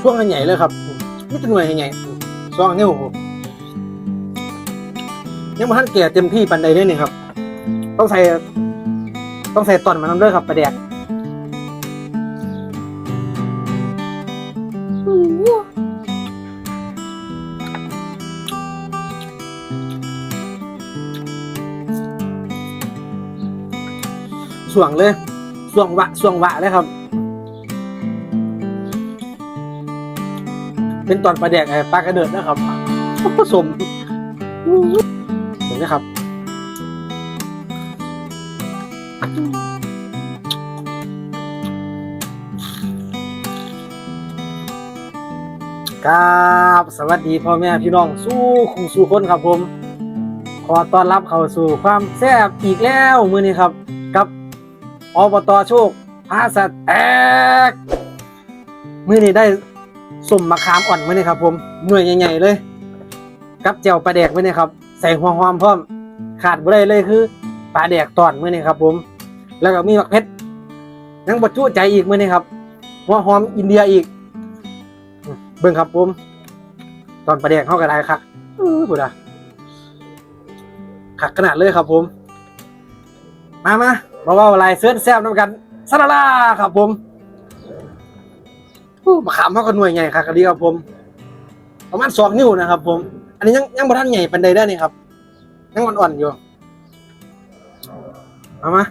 ช่วงใหญ่เลยครับนี่เป็นหน่วยใหญ่ซองนิ้วยังมาท่านแก่เต็มที่ปันใดเนี่ยนี่ครับ ต้องใส่ต้องใส่ตอนมันน้ำเด้อครับประแดกส่วงเลยส่วงวะส่วงวะเลยครับ เป็นตอนประแดกไอ้ปลากระเดิดนะครับผสมเห็นไหมครับครับสวัสดีพ่อแม่พี่น้องสู้คุงสู้คนครับผม ขอต้อนรับเข้าสู่ความแซ่บอีกแล้วมือนี้ครับ กับอบตโชคพาสัตแตกมือนี้ได้ สมมะขามอ่อนมื้อนี้ครับ ผมหน่วยใหญ่ๆเลย กับเจียวปลาแดกมื้อนี้ครับ ใส่หัวหอมพร้อม ขาดบ่ได้เลยคือปลาแดกตอนเมื้อนี้ครับ ผม แล้วก็มีมักเพชรยังบ่จุใจอีกเมื้อนี้ครับหัวหอมอินเดียอีก เบิ่งครับผม ตอนประเด็กเข้ากันได้ครับเออบุดาขักขนาดเลยครับผม มามามาว่าอะไรเสื้อแซบน้ำกันซาลาลาครับผม มะขามเขาก็หน่วยใหญ่ครับกะดีครับผม ประมาณสองนิ้วนะครับ ผม อันนี้ยังยังบ่ทันใหญ่ปันใดได้นี่ครับ ยังอ่อนๆอยู่เอามา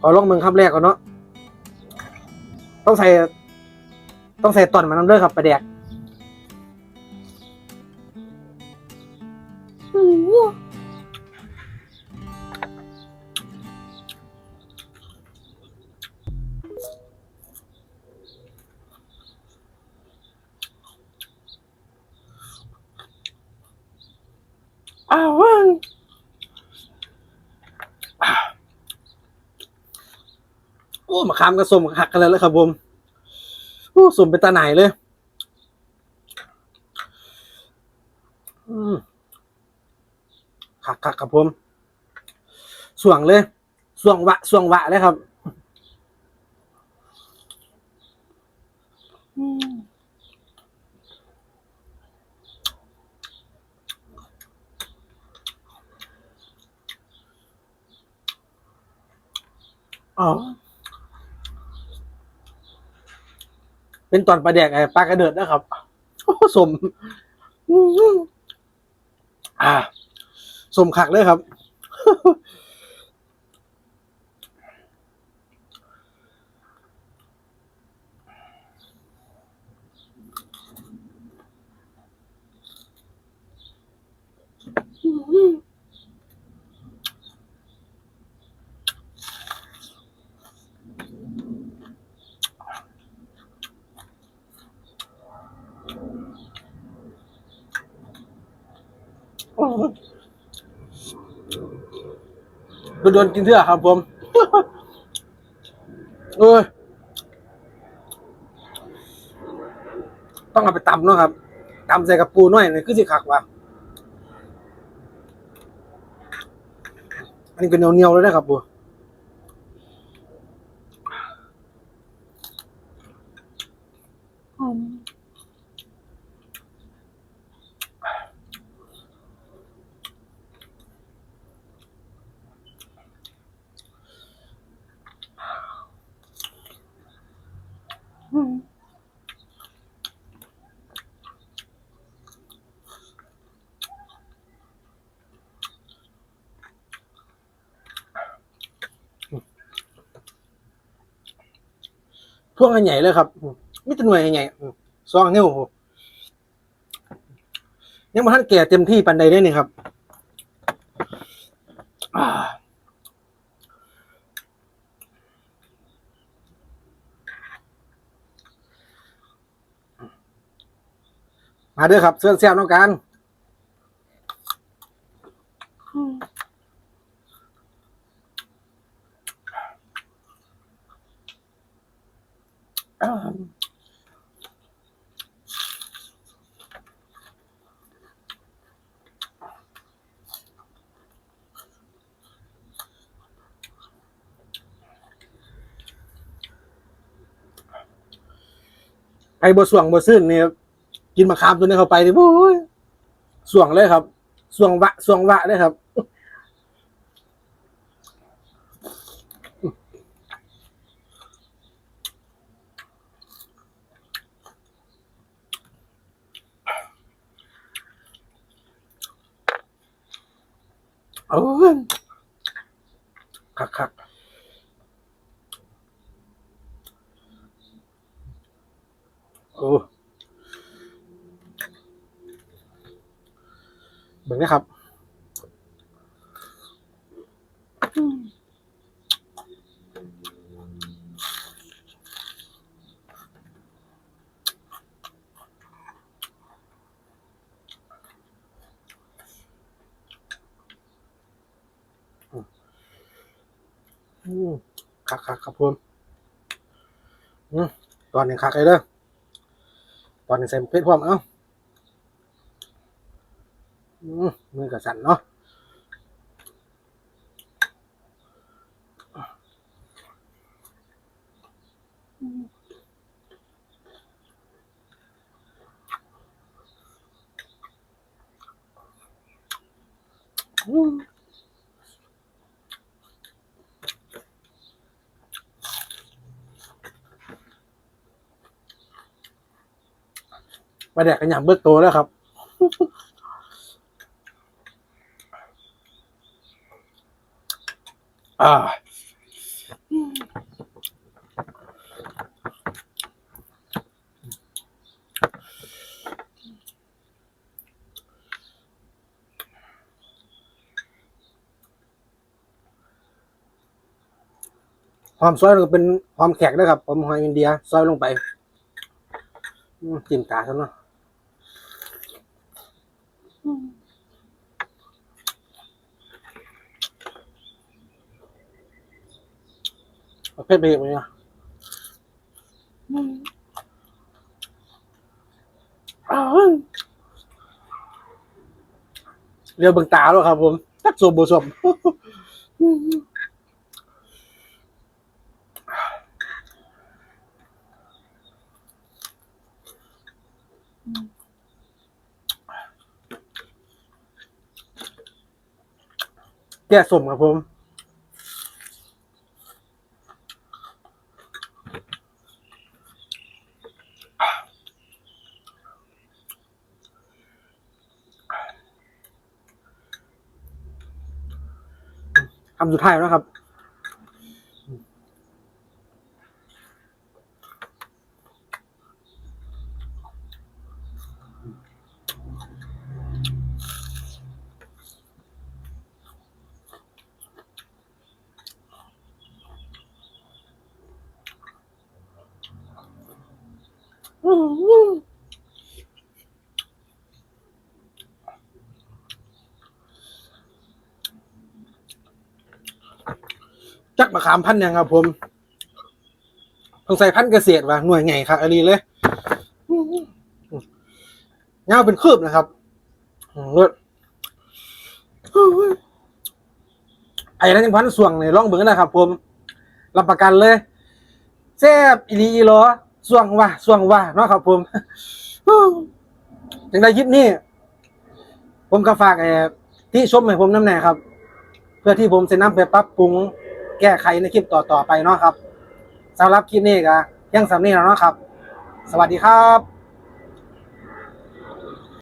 ขอลองเมืองคำแรกก่อนเนาะต้องใส่ ต้องใส่ตอนมันน้ำเลือครับประแดก อ้าวเว้ยโอ้มาขามกระสมหักกันเลยแล้วครับผมโอ้สมเป็นตาไหนเลย อืมขักขักครับผมส่วงเลยส่วงวะส่วงวะเลยครับอืม อ๋อเป็นตอนปลาแดกไอ้ปลากระเดิดนะครับสมอื้อหืออ่าสมขักเลยครับ โดนกินเถอะครับผม เอ้ยต้องเอาไปตำเนาะครับตำใส่กับปูหน่อยเลยคือสิขักว่ะอันนี้ก็เหนียวๆเลยนะครับปู พวกอันใหญ่เลยครับมิตรหน่วยใหญ่ๆซองนิ้วยังมาท่านแก่เต็มที่ปันใดได้นี่ครับมาเด้อครับเสื้อแซวน้องกันอ่ ไอ้บสวงบซื่นเนี่ยกินมะขามตัวนี้เข้าไปนี่โอ้ยสวงเลยครับสวงวะสวงวะเลยครับเออคักคักโอ้ เบิ่งนะครับคักคักครับผมอืมตอนนี้คักเลยเด้อตอนนี้ใส่เพชรพร้อมเอ้า มือกับสั่นเนาะอืมมาแดกกันอย่างเบิกโตแล้วครับ อ่าความซอยก็เป็นความแขกนะครับผมหอยอินเดียซอยลงไปจิ้มตาซะเนาะ ประเภทเบรกเลยนะอ้าวเรียวเบิ่งตาแล้วครับผมตักสมบูสมแก้สมครับผมำสุดท้ายแล้วนะครับจัก ขามพันธุ์ยังครับผมต้องใส่พันธุ์เกษตรว่ะหน่วยไงครับอันนี้เลยเงาเป็นคืบนะครับไอ้นั้นยังพันส่วงในร่องเบิ้งนะครับ ผมรับประกันเลยแซ่บอีลีอีหลอส่วงว่ะส่วงว่ะเนาะครับ ผมจังได้ยิบนี่ผมก็ฝากไอ้ที่ชมให้ผมน้ำแน่ครับ เพื่อที่ผมจะนำไปปรับปรุง แก้ไขในคลิปต่อๆไปเนาะครับสำหรับคลิปนี้ก็ยังสำนี้แล้วเนาะครับ สวัสดีครับ